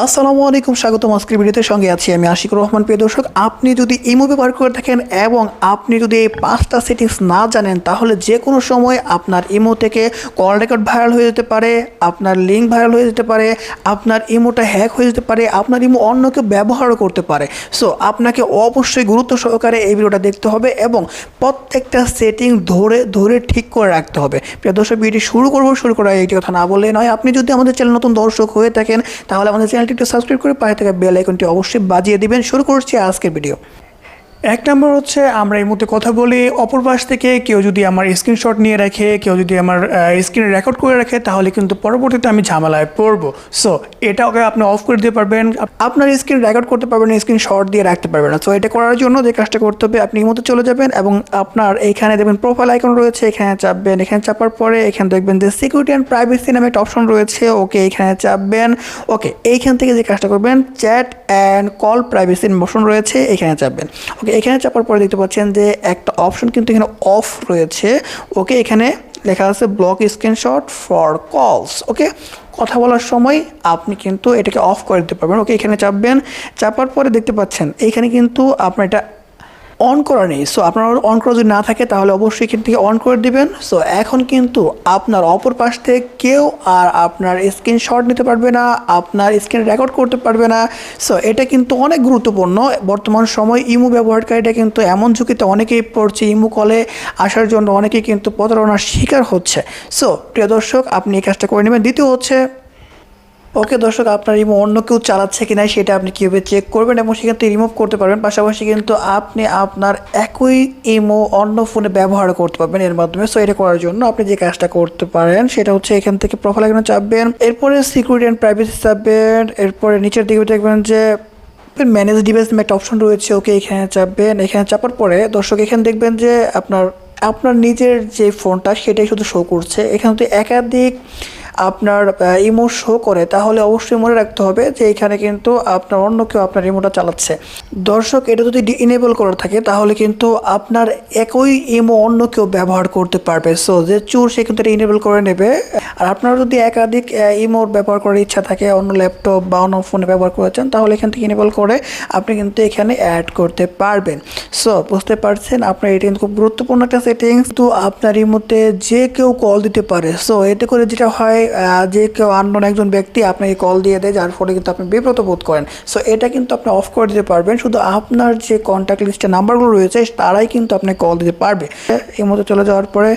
আসসালামু আলাইকুম, স্বাগতম আজকের ভিডিওতে। সঙ্গে আছি আমি আশিকুর রহমান। প্রিয় দর্শক, আপনি যদি ইমো ব্যবহার করে থাকেন এবং আপনি যদি এই পাঁচটা সেটিংস না জানেন, তাহলে যে কোনো সময় আপনার ইমো থেকে কল রেকর্ড ভাইরাল হয়ে যেতে পারে, আপনার লিঙ্ক ভাইরাল হয়ে যেতে পারে, আপনার ইমোটা হ্যাক হয়ে যেতে পারে, আপনার ইমো অন্য কেউ ব্যবহারও করতে পারে। সো আপনাকে অবশ্যই গুরুত্ব সহকারে এই ভিডিওটা দেখতে হবে এবং প্রত্যেকটা সেটিং ধরে ধরে ঠিক করে রাখতে হবে। প্রিয় দর্শক ভিডিও শুরু করব, শুরু করা এইটি কথা না বললে নয়, আপনি যদি আমাদের চ্যানেল নতুন দর্শক হয়ে থাকেন, তাহলে আমাদের চ্যানেলটি একটু সাবস্ক্রাইব করে পাশে থাকা বেল আইকনটি অবশ্যই বাজিয়ে দিবেন শুরু করছি আজকের ভিডিও এক নম্বর হচ্ছে, আমরা এই মুহূর্তে কথা বলি অপর পাশ থেকে। কেউ যদি আমার স্ক্রিনশট নিয়ে রাখে, কেউ যদি আমার স্ক্রিনে রেকর্ড করে রাখে, তাহলে কিন্তু পরবর্তীতে আমি ঝামেলায় পড়ব। সো এটা ওকে আপনি অফ করে দিতে পারবেন। আপনার স্ক্রিন রেকর্ড করতে পারবেন স্ক্রিনশট দিয়ে রাখতে পারবেন না। সো এটা করার জন্য যে কাজটা করতে হবে, আপনি এই মধ্যে চলে যাবেন এবং আপনার এইখানে দেখবেন প্রোফাইল আইকন রয়েছে, এখানে চাপবেন। এখানে চাপার পরে এখানে দেখবেন যে সিকিউরিটি অ্যান্ড প্রাইভেসি নামে একটা অপশন রয়েছে, ওকে এখানে চাপবেন। ওকে, এইখান থেকে যে কাজটা করবেন chat and call privacy option রয়েছে, এখানে চাপবেন। ওকে এখানে চাপার পরে দেখতে পাচ্ছেন যে একটা অপশন কিন্তু এখানে অফ রয়েছে। ওকে এখানে লেখা আছে ব্লক স্ক্রিনশট ফর কলস ওকে কথা বলার সময় আপনি কিন্তু এটাকে অফ করে দিতে পারবেন। ওকে এখানে চাপবেন। চাপার পরে দেখতে পাচ্ছেন, এখানে কিন্তু আপনার এটা অন করা নেই। সো আপনার অন করা যদি না থাকে, তাহলে অবশ্যই এখান থেকে অন করে দিবেন। সো এখন কিন্তু আপনার অপর পাশ থেকে কেউ আর আপনার স্ক্রিনশট নিতে পারবে না, আপনার স্ক্রিন রেকর্ড করতে পারবে না। সো এটা কিন্তু অনেক গুরুত্বপূর্ণ। বর্তমান সময় ইমো ব্যবহারকারীটা কিন্তু এমন ঝুঁকিতে অনেকেই পড়ছে, ইমো কলে আসার জন্য অনেকেই কিন্তু প্রতারণার শিকার হচ্ছে। সো প্রিয় দর্শক, আপনি এই কাজটা করে নেবেন। দ্বিতীয় হচ্ছে ওকে দর্শক, আপনার ইমো অন্য কেউ চালাচ্ছে কিনা সেটা আপনি কীভাবে চেক করবেন এবং সেখান থেকে রিমুভ করতে পারবেন। পাশাপাশি কিন্তু আপনি আপনার একই ইমো অন্য ফোনে ব্যবহার করতে পারবেন এর মাধ্যমে। সো এটা করার জন্য আপনি যে কাজটা করতে পারেন, সেটা হচ্ছে এখান থেকে প্রোফাইল এখানে চাপবেন। এরপরে সিকিউরিটি অ্যান্ড প্রাইভেসি চাপবেন। এরপরে নিচের দিকে দেখবেন যে ম্যানেজ ডিভাইস একটা অপশন রয়েছে, ওকে এখানে চাপবেন। এখানে চাপার পরে দর্শক, এখানে দেখবেন যে আপনার আপনার নিজের যে ফোনটা সেটাই শুধু শো করছে। এখানে একাধিক আপনার ইমো শো করে, তাহলে অবশ্যই মনে রাখতে হবে যে এখানে কিন্তু আপনার অন্য কেউ আপনার ইমোটা চালাচ্ছে। দর্শক, এটা যদি ইনেবল করা থাকে, তাহলে কিন্তু আপনার একই ইমো অন্য কেউ ব্যবহার করতে পারবে। সো যে চোর, সে কিন্তু এটা ইনেবল করে নেবে। আর আপনার যদি একাধিক ইমোর ব্যবহার করার ইচ্ছা থাকে, অন্য ল্যাপটপ বা অন্য ফোনে ব্যবহার করেছেন তাহলে এখান থেকে ইনেবল করে আপনি কিন্তু এখানে অ্যাড করতে পারবেন। সো বুঝতে পারছেন? আপনার এটা কিন্তু খুব গুরুত্বপূর্ণ একটা সেটিংস তো আপনার ইমোতে যে কেউ কল দিতে পারে। সো এতে করে যেটা হয় যে কেউ আননোন একজন ব্যক্তি আপনাকে কল দিয়ে দেয়, যার ফলে কিন্তু আপনি বিব্রত বোধ করেন। সো এটা কিন্তু আপনি অফ করে দিতে পারবেন। শুধু আপনার যে কন্ট্যাক্ট লিস্টের নাম্বারগুলো রয়েছে, তারাই কিন্তু আপনি কল দিতে পারবে। এই মতো চলে যাওয়ার পরে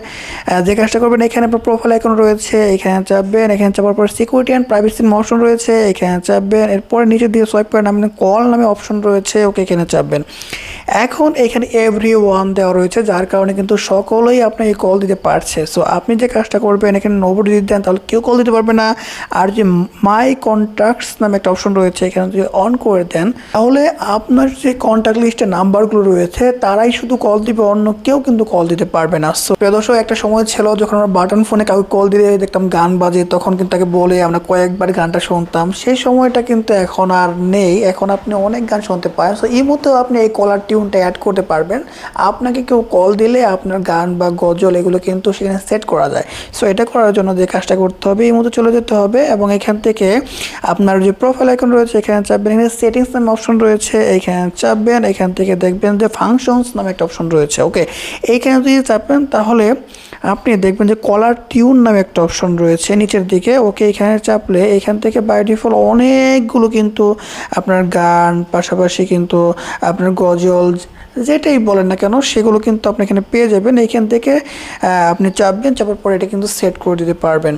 যে কাজটা করবেন, এখানে আপনার প্রোফাইল এখন রয়েছে, এখানে চাপবেন, এখানে চাপার পর সিকিউরিটি অ্যান্ড প্রাইভেসির অপশন রয়েছে, এখানে চাপবেন, এরপরে নিচে দিয়ে সোয়াইপ করেন আপনি কল নামে অপশন রয়েছে, ওকে এখানে চাপবেন। এখন এখানে এভরি ওয়ান দেওয়া রয়েছে, যার কারণে কিন্তু সকলেই আপনাকে কল দিতে পারছে। সো আপনি যে কাজটা করবেন, এখানে নোবডি দিতে দেন, তাহলে কেউ কল দিতে পারবে না। আর যে মাই কন্ট্যাক্টস নামে একটা অপশন রয়েছে, এখানে যদি অন করে দেন, তাহলে আপনার যে কন্ট্যাক্ট লিস্টের নাম্বারগুলো রয়েছে, তারাই শুধু কল দিবে, অন্য কেউ কিন্তু কল দিতে পারবে না। সো দর্শক, একটা সময় ছিল যখন আমরা বাটন ফোনে কাউকে কল দিলে দেখতাম গান বাজে, তখন কিন্তু তাকে বলে আমরা কয়েকবার গানটা শুনতাম। সেই সময়টা কিন্তু এখন আর নেই। এখন আপনি অনেক গান শুনতে পারেন। সো এই মতো আপনি এই কলার টিউনটা অ্যাড করতে পারবেন। আপনাকে কেউ কল দিলে আপনার গান বা গজল এগুলো কিন্তু সেখানে সেট করা যায়। সো এটা করার জন্য যে কাজটা করতে হবে, এই মতো চলে যেতে হবে এবং এখান থেকে আপনার যে প্রোফাইল আইকন রয়েছে, এখানে চাপবেন। এখানে সেটিংস নামে অপশন রয়েছে, এখানে চাপবেন। এখান থেকে দেখবেন যে ফাংশনস নামে একটা অপশন রয়েছে ওকে এইখানে যদি চাপবেন তাহলে আপনি দেখবেন যে কলার টিউন নামে একটা অপশন রয়েছে নিচের দিকে। ওকে এখানে চাপলে এখান থেকে বায়োডিফল অনেকগুলো কিন্তু আপনার গান, পাশাপাশি কিন্তু আপনার গজল যেটাই বলেন না কেন, সেগুলো কিন্তু আপনি এখানে পেয়ে যাবেন। এইখান থেকে আপনি চাপবেন, চাপার পরে এটা কিন্তু সেট করে দিতে পারবেন।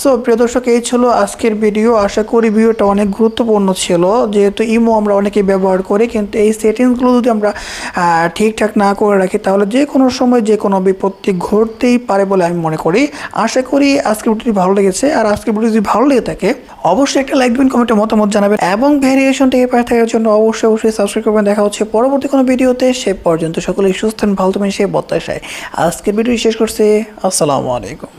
সো প্রিয় দর্শক, এই ছিল আজকের ভিডিও আশা করি ভিডিওটা অনেক গুরুত্বপূর্ণ ছিল। যেহেতু ইমো আমরা অনেকেই ব্যবহার করি, কিন্তু এই সেটিংসগুলো যদি আমরা ঠিকঠাক না করে রাখি, তাহলে যে কোনো সময় যে কোনো বিপত্তি ঘটতেই পারে বলে আমি মনে করি। আশা করি আজকের ভিডিওটি ভালো লেগেছে। আর আজকের ভিডিও যদি ভালো লেগে থাকে, অবশ্যই একটা লাইক দিবেন কমেন্টে মতামত জানাবেন। এবং ভ্যারিয়েশন থেকে পাশে থাকার জন্য অবশ্যই অবশ্যই সাবস্ক্রাইব করবেন। দেখা হচ্ছে পরবর্তী কোনো ভিডিওতে সে পর্যন্ত সকলেই সুস্থ ভালো থাকবেন সে বত্তাশায় আজকের ভিডিও শেষ করছে। আসসালামু আলাইকুম।